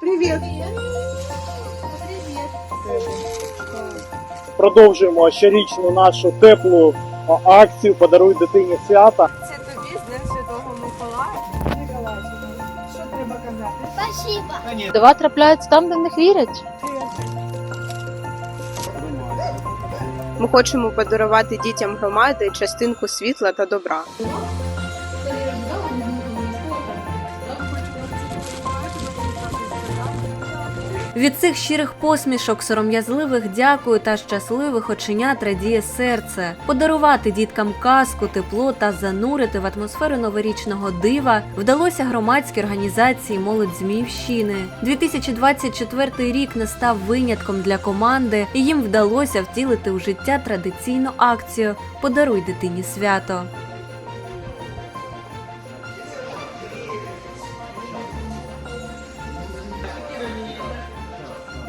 Привіт. Продовжуємо щорічну нашу теплу акцію Подаруй дитині свята. Це тобі з Днем Святого Миколая. Що треба казати? Спасибо. Дива трапляються там, де в них вірять. Ми хочемо подарувати дітям громади частинку світла та добра. Від цих щирих посмішок, сором'язливих дякую та щасливих оченят радіє серце. Подарувати діткам казку, тепло та занурити в атмосферу новорічного дива вдалося громадській організації Молодь Зміївщини. 2024 рік не став винятком для команди, і їм вдалося втілити у життя традиційну акцію Подаруй дитині свято.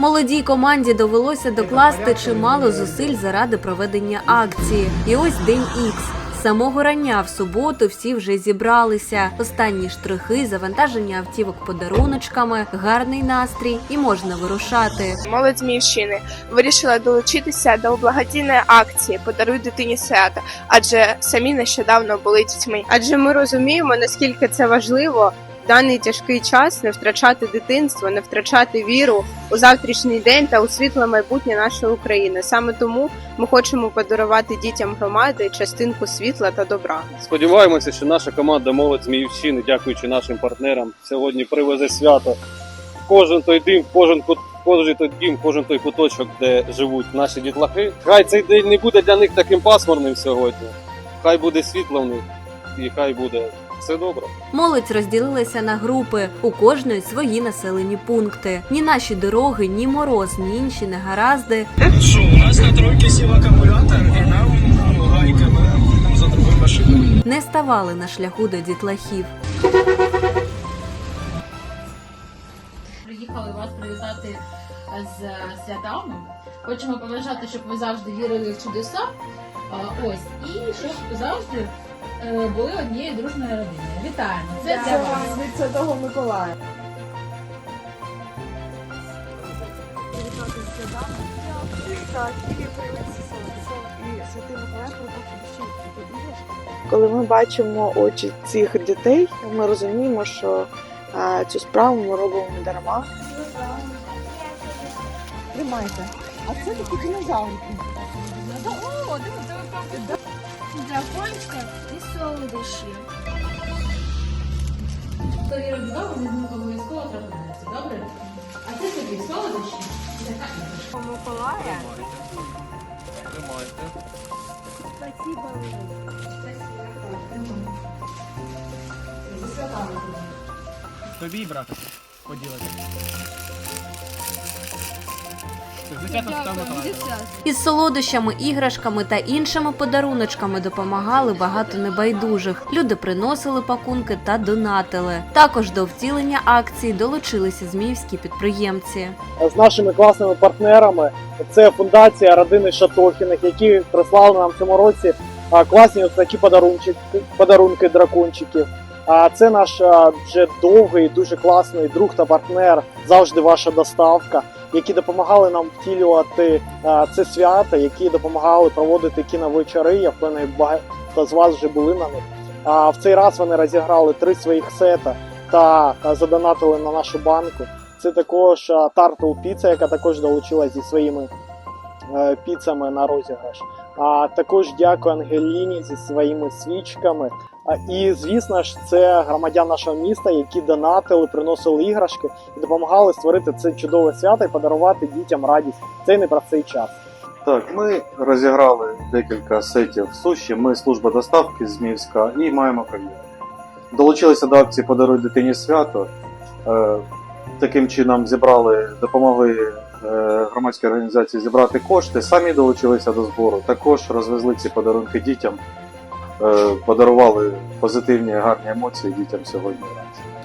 Молодій команді довелося докласти чимало зусиль заради проведення акції. І ось день ікс. Самого рання в суботу всі вже зібралися. Останні штрихи, завантаження автівок подаруночками, гарний настрій і можна вирушати. Молодь Зміївщини вирішила долучитися до благодійної акції Подаруй дитині свята, адже самі нещодавно були дітьми. Адже ми розуміємо, наскільки це важливо даний тяжкий час не втрачати дитинство, не втрачати віру у завтрашній день та у світле майбутнє нашої України. Саме тому ми хочемо подарувати дітям громади частинку світла та добра. Сподіваємося, що наша команда молодь Зміївщини, дякуючи нашим партнерам, сьогодні привезе свято. Кожен той дім, в кожен кут, кожен той дім, кожен той куточок, де живуть наші дітлахи. Хай цей день не буде для них таким пасмурним сьогодні. Хай буде світло в них і хай буде все добре. Молодь розділилася на групи, у кожної свої населені пункти. Ні наші дороги, ні мороз, ні інші негаразди Що, у нас на тройки сів акумулятор, і нам ну, гайками за другою машиною. не ставали на шляху до дітлахів. приїхали вас привітати з святами. Хочемо побажати, щоб ви завжди вірили в чудеса. Ось, і щоб завжди е, були однією дружною родиною. Вітаємо! Це для вас. від Святого Миколая. Коли ми бачимо очі цих дітей, ми розуміємо, що а, цю справу ми робимо не дарма. Тримайте. А це такі динозаврики. Дракончик і солодощі. Хто вірить в Бога, він обов'язково трапляється. Добре? А це тобі солодощі? Миколая. Спасибо. За святами. Тобі, брате, поділити. Із солодощами, іграшками та іншими подаруночками допомагали багато небайдужих. Люди приносили пакунки та донатили. Також до втілення акції долучилися зміївські підприємці. з нашими класними партнерами. Це фундація родини Шатохіних, які прислали нам в цьому році класні ось такі подарунки, подарунки дракончиків. А це наш вже довгий, дуже класний друг та партнер, завжди ваша доставка, які допомагали нам втілювати а, це свято, які допомагали проводити кіновечори. Я впевнений, багато з вас вже були на них. А в цей раз вони розіграли три своїх сета та а, задонатили на нашу банку. Це також а, Turtle Pizza, яка також долучилась зі своїми е, піцами на розіграш. А також дякую Ангеліні зі своїми свічками. І звісно ж, це громадян нашого міста, які донатили, приносили іграшки і допомагали створити це чудове свято і подарувати дітям радість в цей непростий час. Так, ми розіграли декілька сетів суші. Ми служба доставки Зміївська і маємо прем'єру. Долучилися до акції Подаруй дитині свято. Е, Таким чином зібрали, допомогли е, громадській організації зібрати кошти. Самі долучилися до збору. Також розвезли ці подарунки дітям, подарували позитивні гарні емоції дітям сьогодні.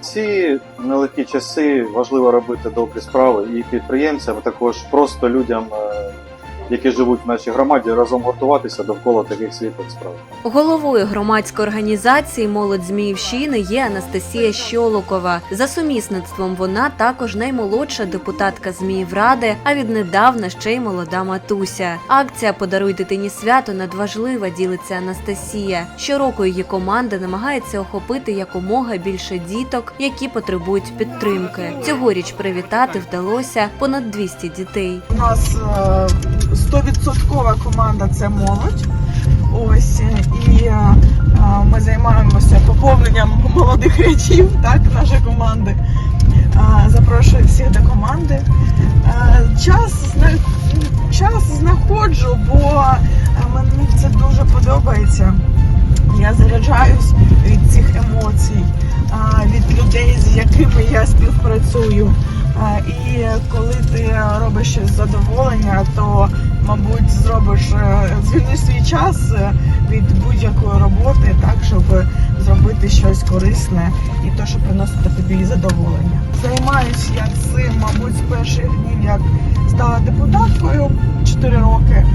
Ці нелегкі часи важливо робити добрі справи і підприємцям, також просто людям. Е, які живуть в нашій громаді, разом гуртуватися довкола таких світлих справ. Головою громадської організації Молодь Зміївщини є Анастасія Щолокова. За сумісництвом вона також наймолодша депутатка Зміївради, а віднедавна ще й молода матуся. Акція Подаруй дитині свято надважлива ділиться Анастасія. Щороку її команда намагається охопити якомога більше діток, які потребують підтримки. Цьогоріч привітати вдалося понад 200 дітей. У нас е, команда це молодь. Ось і е, е, ми займаємося поповненням молодих рядів, так, нашої команди. Е, Запрошую всіх до команди. Е, Час, час знаходжу, бо е, мені це дуже подобається. Я заряджаюсь від цих емоцій, е, від людей, з якими я співпрацюю. І коли ти робиш щось задоволення, то мабуть зробиш е, звільниш свій час е, від будь-якої роботи, так щоб зробити щось корисне і то, що приносить тобі задоволення. Займаюся я цим, мабуть, з перших днів, як стала депутаткою 4 роки.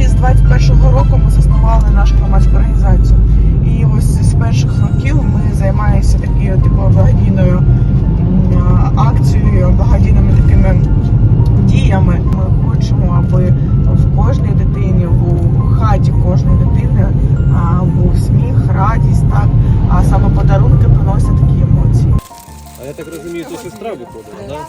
І з 21-го року ми заснували нашу громадську організацію. І ось з перших років ми займаємося такою такою благодійною акцією, благодійними такими діями. Ми хочемо, аби в кожній дитині, в хаті кожної дитини був сміх, радість, так а саме подарунки приносять такі емоції. А я так розумію, то сестра виходила, так?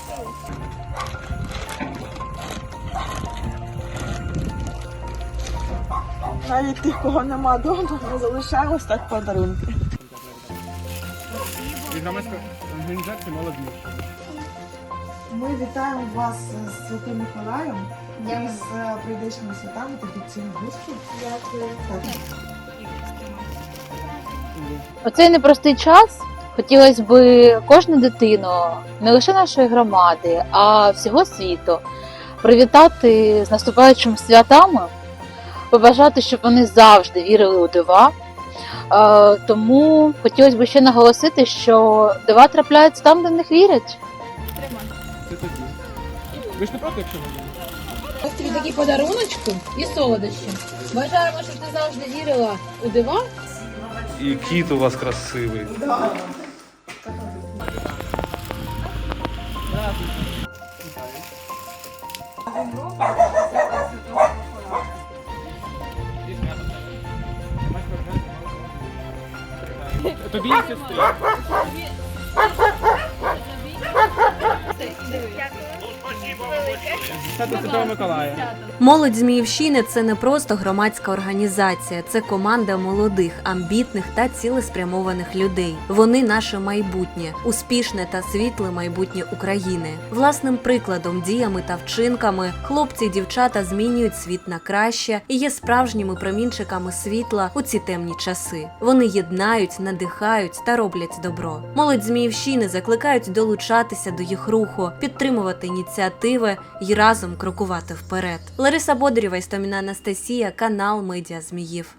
Навіть тих, кого нема вдома, ми залишаємо так подарунки. Від громадської організації молодь Ми вітаємо вас з Святим Миколаєм, з прийдешніми святами та під цим густу. Дякую. У цей непростий час хотілося б кожну дитину, не лише нашої громади, а всього світу, привітати з наступаючими святами, побажати, щоб вони завжди вірили у дива. Е, Тому хотілося б ще наголосити, що дива трапляються там, де в них вірять. Це тоді. Ви ж не проти, якщо ми? Ось тобі такі подаруночки і солодощі. Бажаємо, щоб ти завжди вірила у дива І кіт у вас красивий. Тобі сестри. Це Святого Миколая. Молодь Зміївщини це не просто громадська організація, це команда молодих, амбітних та цілеспрямованих людей. Вони наше майбутнє, успішне та світле майбутнє України. Власним прикладом, діями та вчинками хлопці й дівчата змінюють світ на краще і є справжніми промінчиками світла у ці темні часи. Вони єднають, надихають та роблять добро. Молодь Зміївщини закликають долучатися до їх руху, підтримувати ініціативи і разом крокувати вперед. Лариса Бодрєва, Істоміна Анастасія, канал Медіа Зміїв.